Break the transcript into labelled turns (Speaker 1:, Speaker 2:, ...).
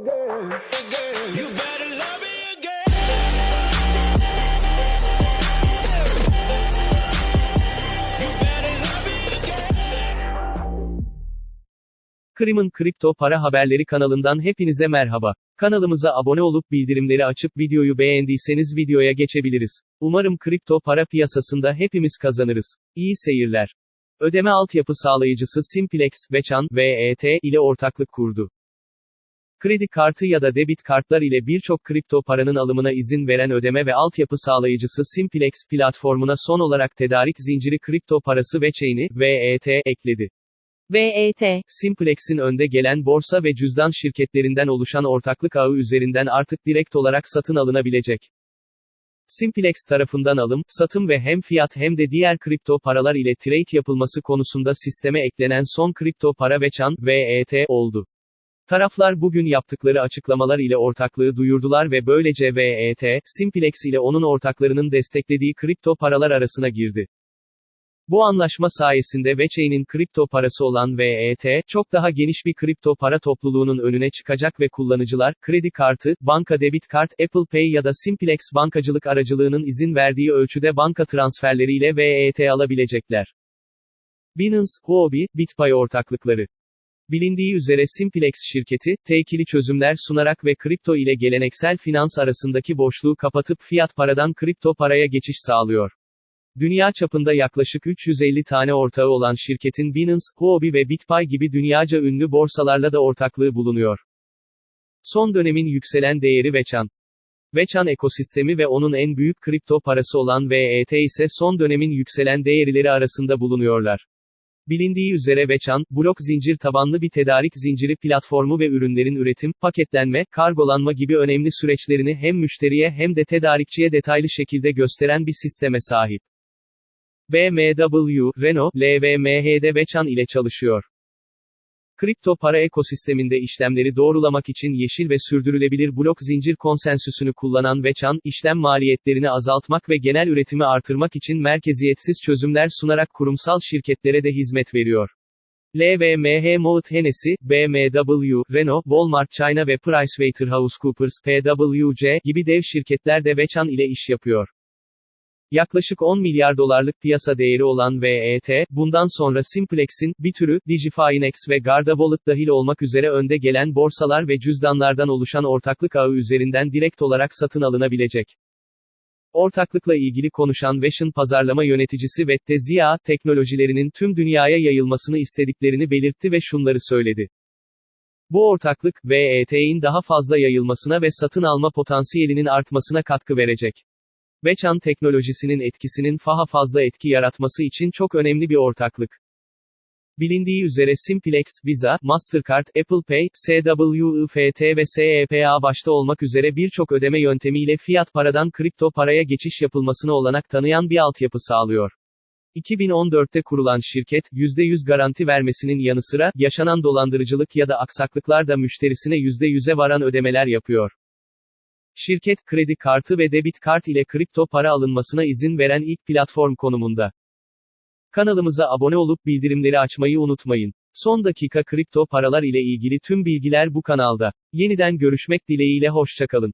Speaker 1: again.
Speaker 2: Krim'in kripto para haberleri kanalından hepinize merhaba. Kanalımıza abone olup bildirimleri açıp videoyu beğendiyseniz videoya geçebiliriz. Umarım kripto para piyasasında hepimiz kazanırız. İyi seyirler. Ödeme altyapı sağlayıcısı Simplex, Veçan, VET ile ortaklık kurdu. Kredi kartı ya da debit kartlar ile birçok kripto paranın alımına izin veren ödeme ve altyapı sağlayıcısı Simplex platformuna son olarak tedarik zinciri kripto parası ve chain'i, VET, ekledi.
Speaker 3: VET,
Speaker 2: Simplex'in önde gelen borsa ve cüzdan şirketlerinden oluşan ortaklık ağı üzerinden artık direkt olarak satın alınabilecek. Simplex tarafından alım, satım ve hem fiyat hem de diğer kripto paralar ile trade yapılması konusunda sisteme eklenen son kripto para ve çan, VET, oldu. Taraflar bugün yaptıkları açıklamalar ile ortaklığı duyurdular ve böylece VET, Simplex ile onun ortaklarının desteklediği kripto paralar arasına girdi. Bu anlaşma sayesinde Vechain'in kripto parası olan VET, çok daha geniş bir kripto para topluluğunun önüne çıkacak ve kullanıcılar, kredi kartı, banka debit kart, Apple Pay ya da Simplex bankacılık aracılığının izin verdiği ölçüde banka transferleriyle VET alabilecekler. Binance, Huobi, BitPay ortaklıkları. Bilindiği üzere Simplex şirketi, tekili çözümler sunarak ve kripto ile geleneksel finans arasındaki boşluğu kapatıp fiyat paradan kripto paraya geçiş sağlıyor. Dünya çapında yaklaşık 350 tane ortağı olan şirketin Binance, Huobi ve BitPay gibi dünyaca ünlü borsalarla da ortaklığı bulunuyor. Son dönemin yükselen değeri Veçan. Veçan ekosistemi ve onun en büyük kripto parası olan VET ise son dönemin yükselen değerleri arasında bulunuyorlar. Bilindiği üzere Veçan, blok zincir tabanlı bir tedarik zinciri platformu ve ürünlerin üretim, paketlenme, kargolanma gibi önemli süreçlerini hem müşteriye hem de tedarikçiye detaylı şekilde gösteren bir sisteme sahip. BMW, Renault, LVMH'de Veçan ile çalışıyor. Kripto para ekosisteminde işlemleri doğrulamak için yeşil ve sürdürülebilir blok zincir konsensüsünü kullanan Veçan, işlem maliyetlerini azaltmak ve genel üretimi artırmak için merkeziyetsiz çözümler sunarak kurumsal şirketlere de hizmet veriyor. LVMH Moet Hennessy, BMW, Renault, Walmart China ve PricewaterhouseCoopers, PwC gibi dev şirketler de Veçan ile iş yapıyor. Yaklaşık 10 milyar dolarlık piyasa değeri olan VET, bundan sonra Simplex'in, bir türü, DigiFinex ve Garda dahil olmak üzere önde gelen borsalar ve cüzdanlardan oluşan ortaklık ağı üzerinden direkt olarak satın alınabilecek. Ortaklıkla ilgili konuşan Veşin pazarlama yöneticisi Vette Ziya, teknolojilerinin tüm dünyaya yayılmasını istediklerini belirtti ve şunları söyledi. Bu ortaklık, VET'in daha fazla yayılmasına ve satın alma potansiyelinin artmasına katkı verecek. Veçan teknolojisinin etkisinin daha fazla etki yaratması için çok önemli bir ortaklık. Bilindiği üzere Simplex, Visa, Mastercard, Apple Pay, SWIFT ve SEPA başta olmak üzere birçok ödeme yöntemiyle fiyat paradan kripto paraya geçiş yapılmasına olanak tanıyan bir altyapı sağlıyor. 2014'te kurulan şirket, %100 garanti vermesinin yanı sıra, yaşanan dolandırıcılık ya da aksaklıklarda müşterisine %100'e varan ödemeler yapıyor. Şirket, kredi kartı ve debit kart ile kripto para alınmasına izin veren ilk platform konumunda. Kanalımıza abone olup bildirimleri açmayı unutmayın. Son dakika kripto paralar ile ilgili tüm bilgiler bu kanalda. Yeniden görüşmek dileğiyle hoşçakalın.